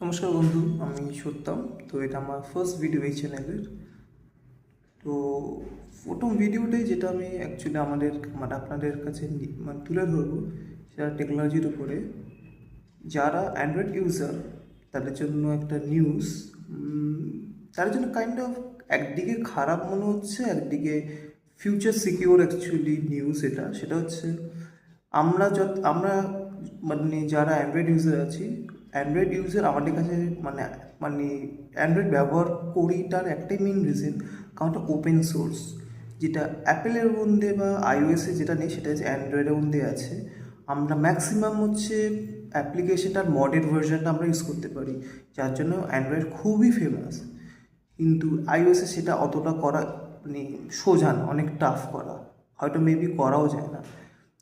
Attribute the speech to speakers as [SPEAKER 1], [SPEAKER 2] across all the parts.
[SPEAKER 1] নমস্কার বন্ধু, আমি সত্যম তো এটা আমার ফার্স্ট ভিডিও এই চ্যানেলের তো প্রথম ভিডিওটাই যেটা আমি অ্যাকচুয়ালি আমাদের মানে আপনাদের কাছে মানে তুলে ধরবো, সেটা টেকনোলজির উপরে। যারা অ্যান্ড্রয়েড ইউজার তাদের জন্য একটা নিউজ তাদের জন্য কাইন্ড অফ একদিকে খারাপ মনে হচ্ছে, একদিকে ফিউচার সিকিউর অ্যাকচুয়ালি নিউজ এটা। সেটা হচ্ছে, আমরা যত, আমরা মানে যারা অ্যান্ড্রয়েড ইউজার আছি অ্যান্ড্রয়েড ইউজার আমাদের কাছে মানে মানে অ্যান্ড্রয়েড ব্যবহার করি তার একটাই মেন রিজন কারণটা ওপেন সোর্স যেটা অ্যাপেলের মধ্যে বা আইওএসে যেটা নেই, সেটা হচ্ছে অ্যান্ড্রয়েডের মধ্যে আছে। আমরা ম্যাক্সিমাম হচ্ছে অ্যাপ্লিকেশনটার মডেল ভার্সনটা আমরা ইউজ করতে পারি, যার জন্য অ্যান্ড্রয়েড খুবই ফেমাস কিন্তু আইওএসে সেটা অতটা করা মানে সোজা না, অনেক টাফ করা। হয়তো মেবি করাও যায় না।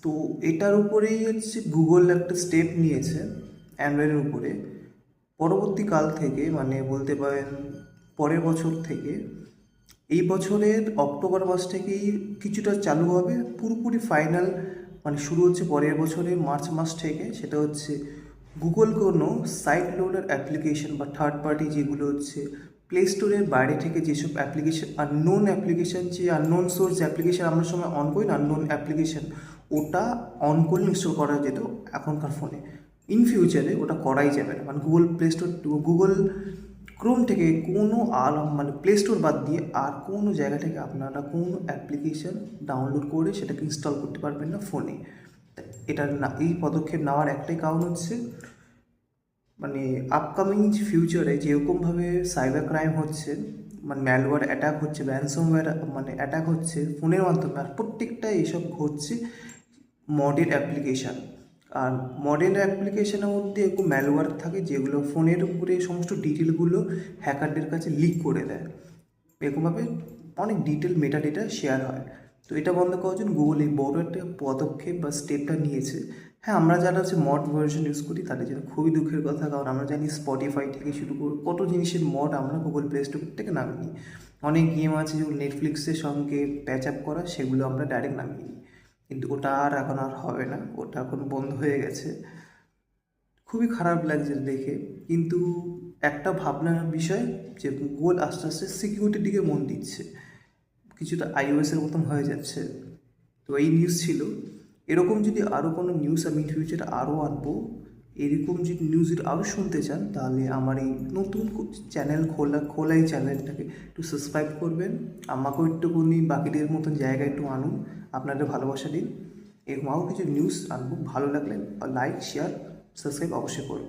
[SPEAKER 1] তো এটার উপরেই হচ্ছে গুগল একটা স্টেপ নিয়েছে। অ্যান্ড্রয়েডের উপরে। পরবর্তীকাল থেকে মানে বলতে পারেন পরের বছর থেকে, এই বছরের অক্টোবর মাস থেকেই কিছুটা চালু হবে। পুরোপুরি ফাইনাল মানে শুরু হচ্ছে পরের বছরে মার্চ মাস থেকে। সেটা হচ্ছে গুগল কোনো সাইট লোডার অ্যাপ্লিকেশন বা থার্ড পার্টি যেগুলো হচ্ছে প্লে স্টোরের বাইরে থেকে যেসব অ্যাপ্লিকেশন আর নোন অ্যাপ্লিকেশন যে আননোন সোর্স অ্যাপ্লিকেশন আমরা সময় অন করি না আননোন অ্যাপ্লিকেশন ওটা অন করলে ইনস্টল করা যেত এখনকার ফোনে ইন ফিউচারে ওটা করাই যাবে না। মানে Google play store Google chrome থেকে কোনো আর মানে প্লে স্টোর বাদ দিয়ে আর কোনো জায়গা থেকে আপনারা কোনো অ্যাপ্লিকেশন ডাউনলোড করে সেটাকে ইনস্টল করতে পারবেন না ফোনে এটা না, এই পদক্ষেপ নেওয়ার একটাই কারণ হচ্ছে মানে আপকামিং ফিউচারে যেরকমভাবে সাইবার ক্রাইম হচ্ছে মানে ম্যালওয়্যার অ্যাটাক হচ্ছে র্যানসমওয়্যার মানে অ্যাটাক হচ্ছে ফোনের মাধ্যমে আর প্রত্যেকটা এইসব হচ্ছে মডেল অ্যাপ্লিকেশান আর মডেল অ্যাপ্লিকেশনের মধ্যে একটু ম্যালওয়্যার থাকে যেগুলো ফোনের উপরে সমস্ত ডিটেলগুলো হ্যাকারদের কাছে লিক করে দেয়। এরকমভাবে অনেক ডিটেল মেটা ডেটা শেয়ার হয়। তো এটা বন্ধ করার জন্য গুগল এই বড় একটা পদক্ষেপ বা স্টেপটা নিয়েছে। হ্যাঁ আমরা যারা হচ্ছে মড ভার্সন ইউজ করি, তাদের জন্য খুবই দুঃখের কথা, কারণ আমরা জানি স্পটিফাই থেকে শুরু করে কত জিনিসের মড আমরা গুগল প্লে স্টোর থেকে নামিয়ে নিই। অনেক গেম আছে যেগুলো নেটফ্লিক্সের সঙ্গে প্যাচ আপ করা, সেগুলো আমরা ডাইরেক্ট নামিয়ে নিই। কিন্তু ওটা আর এখন আর হবে না, ওটা এখন বন্ধ হয়ে গেছে। খুবই খারাপ লাগছে দেখে। কিন্তু একটা ভাবনার বিষয় যে গুগল আস্তে আস্তে সিকিউরিটির দিকে মন দিচ্ছে। কিছুটা আইওএসের মতন হয়ে যাচ্ছে। তো এই নিউজ ছিল। এরকম যদি আরও কোনো নিউজ আমি ফিউচারে আরও আনব এরকম যদি নিউজ আরও শুনতে চান, তাহলে আমার এই নতুন চ্যানেল খোলা খোলা এই চ্যানেলটাকে একটু সাবস্ক্রাইব করবেন। আমাকেও একটুখানি বাকিদের মতন জায়গায় একটু আনুন, আপনাদের ভালোবাসা দিন। এরকম আরও কিছু নিউজ আনব, ভালো লাগলে লাইক শেয়ার সাবস্ক্রাইব অবশ্যই করুন।